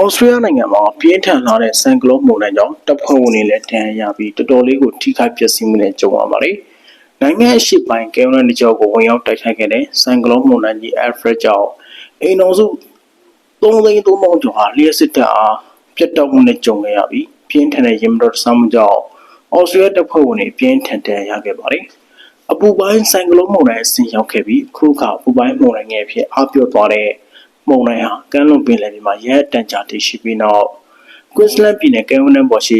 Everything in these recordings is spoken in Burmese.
ဩစတြေးလျနိုင်ငံမှာပြင်းထန်လာတဲ့ဆိုင်ကလုန်းမုန်တိုင်းကြောင့်တပ်ဖွဲ့ဝင်တွေလည်းဒဏ်ရာရပြီးတော်တော်လေးကိုထိခိုက်ပျက်စီးမှုနဲ့ကြုံရပါတယ်။နိုင်ငံအရှိပိုင်းကဲဝလန်တကြောကိုဝင်ရောက်တိုက်ခိုက်ခဲ့တဲ့ဆိုင်ကလုန်းမုန်တိုင်းကြီး Alfred ကြောင့်အိမ်တော်စု3သိန်း3ပေါင်းကျော်ဟာလျှက်စစ်တပ်အားပြတ်တောက်မှုနဲ့ကြုံခဲ့ရပြီးပြင်းထန်တဲ့ရင်မတော်ဆမ်းမှုကြောင့်ဩစတြေးလျတပ်ဖွဲ့ဝင်တွေပြင်းထန်ဒဏ်ရာရခဲ့ပါတယ်။အပူပိုင်းဆိုင်ကလုန်းမုန်တိုင်းအဆင့်ရောက်ခဲ့ပြီးခုခါအပူပိုင်းမုန်တိုင်းငယ်ဖြစ်အပြော့သွားတဲ့ မုန်တိုင်းဟာကမ်းလွန်ပင်လယ်ပြင်မှာရဲအတန်ကြာတည်ရှိပြီးနောက်ကွင်းစလန်းပြည်နယ်ကဲဝနန်ပေါ်ရှိ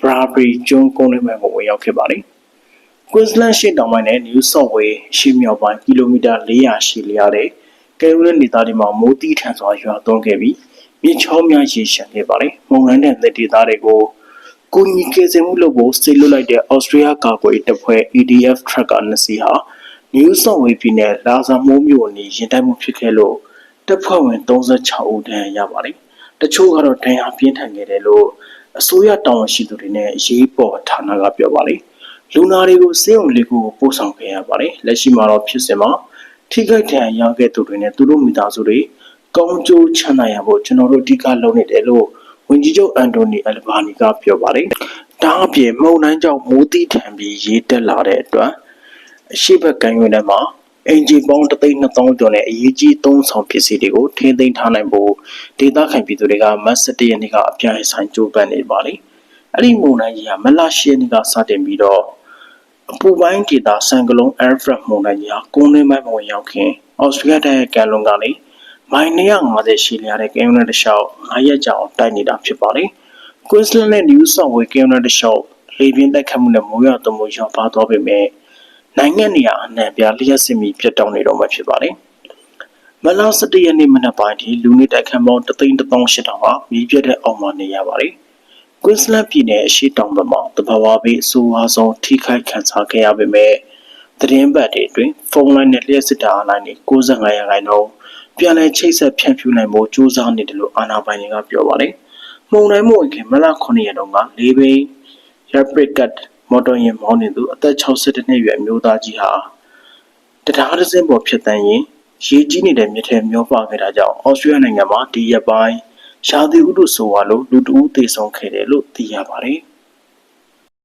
ဘရာဘရီကျွန်းကုန်းလေးမှကိုဝင်ရောက်ခဲ့ပါတယ်။ကွင်းစလန်းရှိတောင်ပိုင်းနဲ့နယူးဆော့ဝေးရှိမြောက်ပိုင်းကီလိုမီတာ400ရှိလျားတဲ့ကဲဝနန်ဒေသတွေမှာမိုးတိထန်စွာရွာသွန်းခဲ့ပြီးမြစ်ချောင်းများရေရှမ်းခဲ့ပါတယ်။မုန်တိုင်းတဲ့ဒေသတွေကိုကိုညီကေစင်မှုလုပ်ဖို့စေလွတ်လိုက်တဲ့ဩစတြေးလျကာကွယ်တပ်ဖွဲ့ EDF Tracker နှစ်စီးဟာနယူးဆော့ဝေးပြည်နယ်လာဇာမိုးမြို့နယ်ရင်တိုက်မှုဖြစ်ခဲ့လို့ တပ်ဖွဲ့ဝင်36ဦးဒဏ်ရာရပါတယ်။တချို့ကတော့ဒဏ်ရာပြင်းထန်ခဲ့တယ်လို့အစိုးရတာဝန်ရှိသူတွေနဲ့ရေးပေါ်ဌာနကပြောပါတယ်။လူနာတွေကိုစေုံလေးကိုပို့ဆောင်ခဲ့ရပါတယ်။လက်ရှိမှာတော့ဖြစ်စဉ်မှာထိခိုက်ဒဏ်ရာရခဲ့သူတွေနဲ့သူတို့မိသားစုတွေကောင်းကျိုးချမ်းသာရဖို့ကျွန်တော်တို့အဓိကလုပ်နေတယ်လို့ဝန်ကြီးချုပ်အန်တိုနီအလဘာနီကပြောပါတယ်။ဒါအပြင်မှုန်တိုင်းကြောင့်မိုးတိထန်ပြီးရေးတက်လာတဲ့အတွက်အရှိဘက်ကံရွေးထဲမှာ အင်ဂျီပေါင်း3,200ကျော်နဲ့အရေးကြီးသုံးဆောင်ပစ္စည်းတွေကိုထိန်းသိမ်းထားနိုင်ဖို့ဒေသခံပြည်သူတွေကမတ်17ရက်နေ့ကအပြိုင်ဆိုင်ကြိုးပမ်းနေပါလိမ့်။အဲ့ဒီမုန်တိုင်းကြီးကမလ10ရက်နေ့ကစတင်ပြီးတော့အပူပိုင်းဒေသဆန်ကလုံး Alfred မုန်တိုင်းကြီးဟာကုန်းတွင်းပိုင်းမှာဝင်ရောက်ခင်ဩစတြေးလျရဲ့ကံလွန်ကနေမိုင်250ရှိလျားတဲ့ကင်ယုံတစ်လျှောက်9ရက်ကြာအောင်တိုက်နေတာဖြစ်ပါတယ်။ Queensland နဲ့ New South Wales ကင်ယုံတစ်လျှောက်လေပြင်းတိုက်ခတ်မှုနဲ့မိုးရွာသွန်းမှုရွာပါသွားပေမဲ့ နိုင်ငံနေရာအနှံ့ပြားလျှက်စစ်မီပြတ်တောက်နေတော့မှဖြစ်ပါတယ်။မလ17ရက်နေ့မနက်ပိုင်းထိလူနေတိုက်ခတ်ပေါင်း3,800ဟာမြေပြတ်တဲ့အောက်မှာနေရပါတယ်။ Queensland ပြည်နယ်အရှိတောင်ဘက်မှာတဘာဝဘေးအဆိုးအဆုံးထိခိုက်ခံစားခဲ့ရပေမဲ့သတင်းပတ်တွေအတွင်းဖုန်းလိုင်းနဲ့လျှက်စစ်တာအလိုင်းတွေ65ရာခိုင်နှုန်းပြန်လည်ချိတ်ဆက်ဖြန့်ဖြူးနိုင်ဖို့ကြိုးစားနေတယ်လို့အာဏာပိုင်တွေကပြောပါတယ်။မှုန်တိုင်းမှုန်ခင်မလ9ရက်တုန်းကလေးဘိန်း Rapid Cut မော်တော်ယာဉ်မောင်းနေသူအသက်62နှစ်အရွယ်မျိုးသားကြီးဟာတရားဒဇင်းပေါ်ဖြစ်တန်းရင်ရေကြီးနေတဲ့မြစ်ထဲမျောပါခဲ့တာကြောင့်ဩစတြေးလျနိုင်ငံမှာဒီရက်ပိုင်းရှားသီဥတုဆိုဝါလို့လူတဦးသေဆုံးခဲ့တယ်လို့သိရပါတယ်။